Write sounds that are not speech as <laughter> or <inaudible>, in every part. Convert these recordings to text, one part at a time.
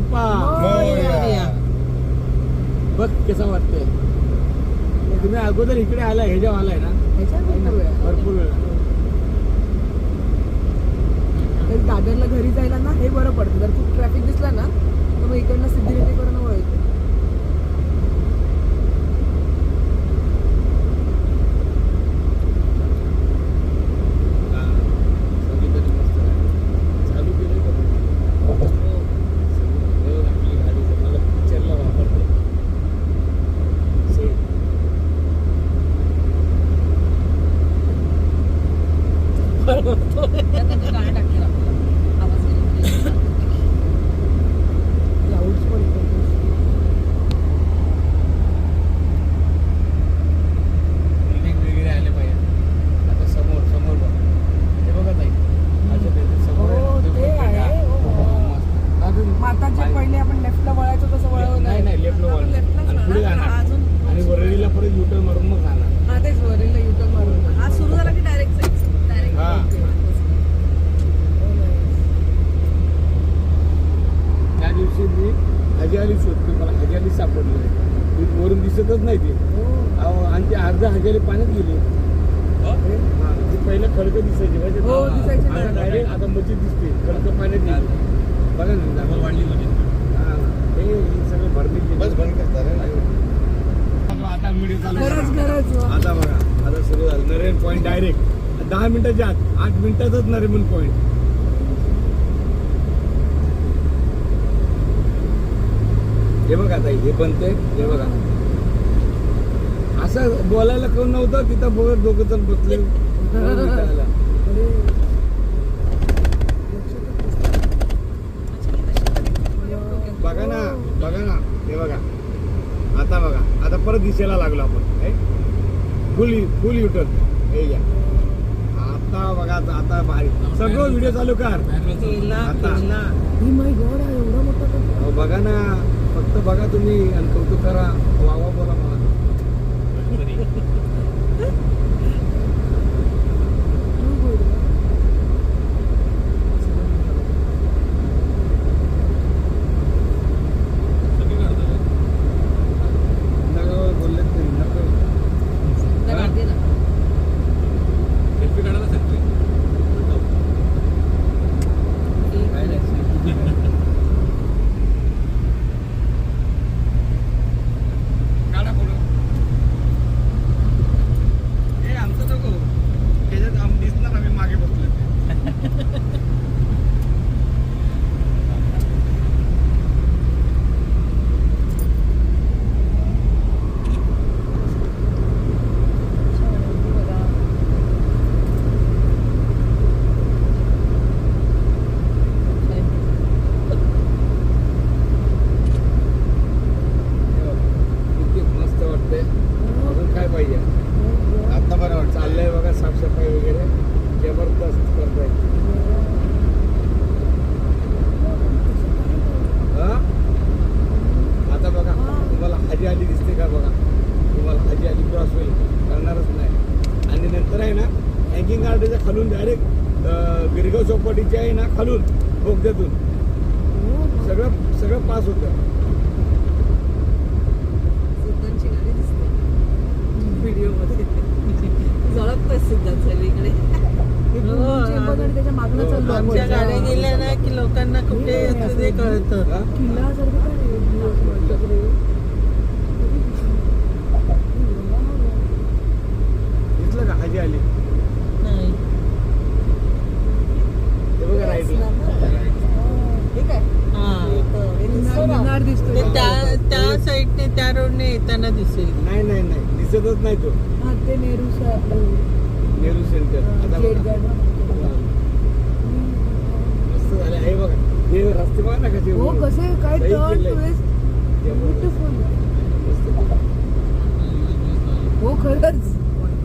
मोरया. बघ कसं वाटतंय. तुम्ही अगोदर इकडे आलाय ह्याच्या आलाय ना? भरपूर वेळा. भरपूर वेळा. तरी दादरला घरी जायला ना हे बरं पडतं. जर खूप ट्रॅफिक दिसला ना तर मग इकडनं सिद्धिविनायकवरून वळायचं हा. सगळीकडे मस्त गाडी. चालू केलंय का तुम्ही? सगळी आपली गाडी मला पिक्चरला वापरते सेम. क्लाउड्स पण इकडे. बिल्डिंग वगैरे आले पाहिजे आता समोर समोर बघ हे बघा ताई अच्छा ते ते समोर आहे ना, हो, ते ते पण आहे. हा, हो, हो. मस्त. अजून मग आता जे पाय- पहिले आपण लेफ्टला वळायचो तसं वळवलं नाही नाही लेफ्टला वळ आणि पुढे जाणार आणि वरळीला परत युटर्न मारून मग जाणार हा तेच वरील युटर्न मारून आज सुरू झाला की डायरेक्ट डायरेक्ट हा त्या दिवशी मी हजारी शोधतो मला हजारी सापडली नाही. ती वरून दिसतच नाही ती. आणि ती अर्धा हजारी पाण्यात गेली. हा, ती पहिलं खडकं दिसायची माहिती हो. डायरेक्ट आता मस्जिद दिसते खडकं पाण्यात गेली. बघा ना वाढली हा सगळं भरली बस बंद करता रे. आता व्हिडिओ चालू आता बघा आता सुरू झालं. नरेन पॉईंट डायरेक्ट दहा मिनिटाच्या आत आठ मिनिटातच नरेमन पॉईंट हे बघा ताई हे बनते हे बघा असं बोलायला कोण नव्हतं तिथं बघत दोघं जण बसले. बघा ना बघा ना हे बघा. आता बघा आता परत दिसायला लागलो आपण फुल फुल युटर्न हे घ्या. आता बघा आता आता भारी. सगळं व्हिडिओ चालू कर. आता. ही बघा ना. फक्त बघा तुम्ही आणि कौतुक करा वा वा बोला मला <laughs> <laughs> Too good. नका बोलले तरी नका काय नाही. काढा फोटो. हे आमचं नको त्याच्यात आम दिसणार आम्ही मागे बसलो ते. हे बघा. किती मस्त वाटतंय अजून काय पाहिजे आता बरं वाटतं चाललंय बघा साफसफाई वगैरे जबरदस्त करताय हा? आता बघा तुम्हाला हाजी आली दिसते का बघा तुम्हाला हाजी आली क्रॉस होईल करणारच नाही आणि नंतर आहे ना हँगिंग गार्डच्या खालून डायरेक्ट चौपाटीच्या आहे ना खालून बोगद्यातून. सगळं सगळं पास होतं. सिद्धांची गाडी दिसते. सिद्धांत सगळीकडे हे हो. आमच्या गाड्या गेल्या ना की लोकांना कुठे येतं ते कळतं. हा? किल्ल्यासारखं काय आहे? blue असं वाटतं रे. दिसलं का हाजी आली नाही ते बघा राईटला हे काय हा मिनार- मिनार दिसतोय ते त्या त्या साईडने त्या रोडने येताना दिसेल नाही नाही नाही दिसतच नाही तो. हा ते आपलं नेहरू सेंटर. आता मस्त झाले हे बघा. हे रस्ते बघा ना कसे हो कसे काय सही टर्न केलंय. ट्विस्ट ब्युटिफुल मस्त. हो खरंच.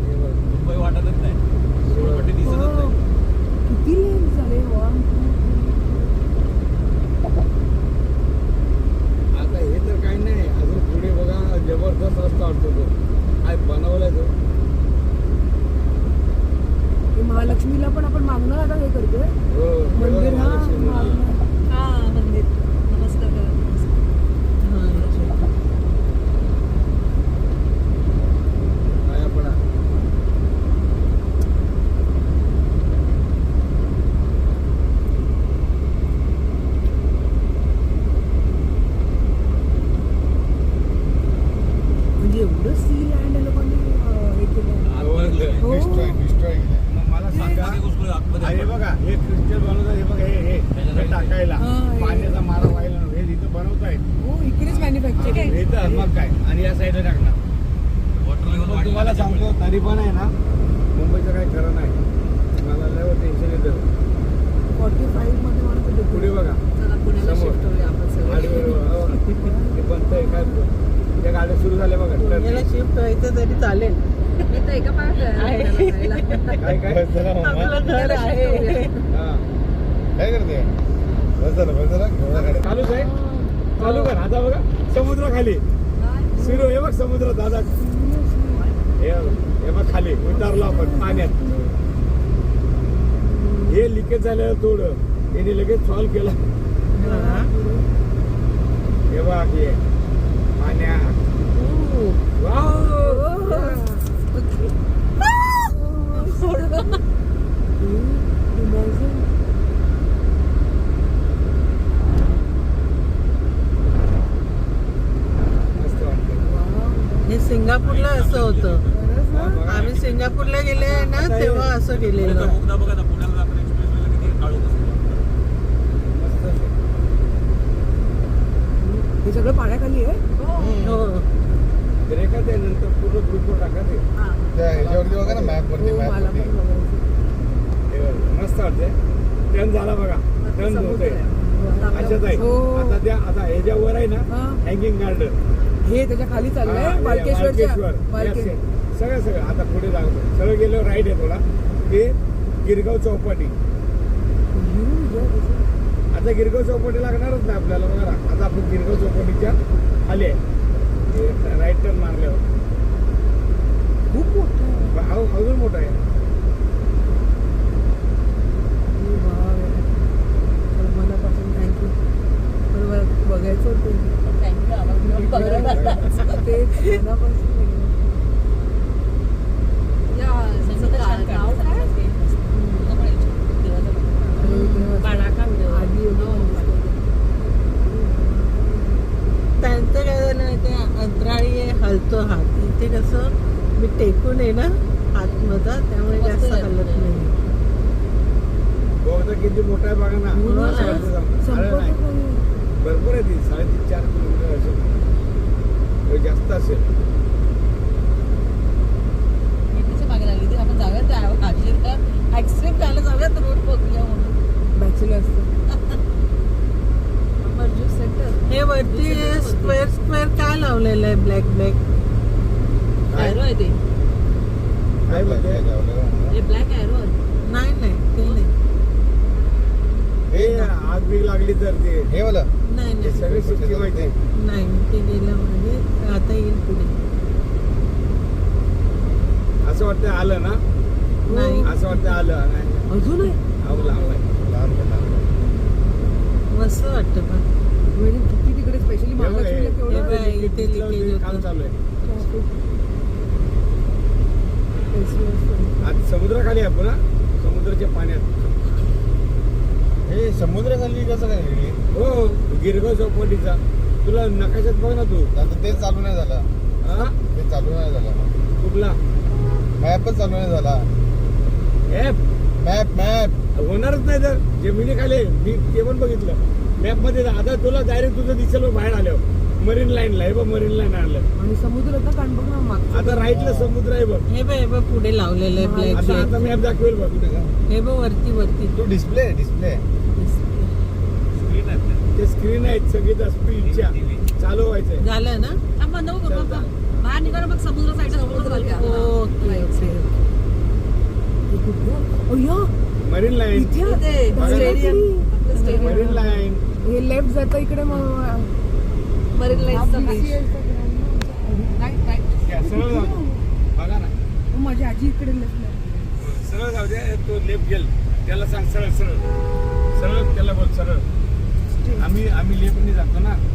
हे बघा. मुंबई वाटतच नाही. दिसतच एवढं सी लँड हे बघा हे क्रिस्टल बनवतात हे बघा हे हे. टाकायला. पाण्याचा मारा व्हायला हे तिथं बनवतायत हो इकडेच हे. तर मग काय? आणि या साईडला टाकणार. वॉटर तुम्हाला तरी पण आहे ना मुंबईचं काय खरं नाही. मला टेन्शन येतं फॉर्टी फाईव्हमध्ये मला कुठे पुढे बघा. पुण्याला शिफ्ट होऊया आपण सगळं. बनतंय काय त्या गाड्या सुरू झाल्या बघा. शिफ्ट व्हायचं तरी चालेल. एका जायला. काय काय? आपलं घर आहे. हा. काय करते? बस झालं बस झालं एवढा गाडी चालूच आहे चालू कर. आता बघा समुद्र खाली सिरो हे बघ समुद्र दादा. हे बघ, खाली. उतारलो आपण पाण्यात. हे लिकेज झालं थोडं त्याने लगेच सॉल्व केलं. हा. हे बघ हे पाण्यात वाव. मस्त वाटतं. हे सिंगापूरला असं होतं हा. आम्ही सिंगापूरला गेले ना तेव्हा असं गेलेलं. हे सगळं पाण्याखाली आहे हो ते रेखा ते नंतर पूर्ण ग्रुपवर टाका ते त्या ह्याच्यावरती बघा ना मॅप वरती हो, मॅप. हे बघ, मस्त वाटते टर्न झाला बघा टर्न होतोय. अशाच आहे हो. आता त्या आता ह्याच्यावर आहे ना हा. हँगिंग गार्डन हे त्याच्याखाली चाललंय बालके- सगळं सगळं. आता पुढे जाऊ सगळं गेलं राईट आहे थोडा. ते गिरगाव चौपाटी. आता गिरगाव चौपाटी लागणारच नाही आपल्याला बघा. आता आपण गिरगाव चौपाटीच्या खाली आहे. राईट टर्न मारल्यावर. खूप मोठं अजून मोठा आहे. त्यांचं काय झालं माहिती अंतराळी आहे, हलतो हात इथे कसं मी टेकून आहे ना हात माझा त्यामुळे जास्त हलत नाही बघा किती मोठा आहे बघा ना हो नाही. नाही. भरपूर आहे ती साडेतीन चार किलोमीटर असेल. हे जास्त असेल बॅचलर असतं. हे वरती स्क्वेअर स्क्वेअर काय लावलेलं आहे ब्लॅक ब्लॅक काय? काय बोलते नाही नाही ते नाही. बीग लागली तर ते हे वाला? नाही नाही. सगळे सिस्टीम माहिती. नाही. ते गेलं म्हणजे आता येईल पुढे. असं वाटतं आलं ना? नाही. असं वाटतं आलं. नाही अजून आहे? लांब आहे. मस्त वाटतं पण. म्हणजे किती तिकडे स्पेशली इथे होतं. काम चालू आहे. आज समुद्राखाली आहे आपण? समुद्राच्या पाण्यात. हे समुद्र खाली कसं काय गेली हो गिरगाव चौपाटीचा. तुला नकाशात बघ ना तू. आता तेच चालू नाही झालं. हा? ते चालू नाही झालं. कुठला? मॅपच चालू नाही झाला. ऍप मॅप मॅप होणारच नाही तर. जमिनी खाली मी ते पण बघितलं. मॅपमध्ये जा. आता तुला डायरेक्ट तुझं दिसेल बघ बाहेर आल्यावर. मरीन लाईनला हे बघ मरीन लाईन आलं आणि समुद्र ना मागचं. आता राईटला समुद्र आहे बघ. हे बघ हे बघ पुढे लावलेलं आहे ब्लॅक आता आता ब्लॅक मॅप दाखवेल बघ हे बघ वरती वरती. तो डिस्प्ले डिस्प्ले ते. स्क्रीन आहेत संगीता स्पीडच्या चालू व्हायचंय. झालं ना? बाहेर निघा ना मग समुद्र साईडला समुद्र ओके ओके हे कुठलं? अय्या, मरीन लाईन इथे? बघा ना. स्टेडियम. मरीन लाईन हे लेफ्ट जातं इकडे मग. मरीन सरळ जाऊ. बघा ना. माझी आजी इकडे सरळ जाऊ दे तो लेफ्ट गेल. त्याला सांग सरळ सरळ. सरळ त्याला बोल सरळ. आम्ही आम्ही लेफ्टने जातो ना.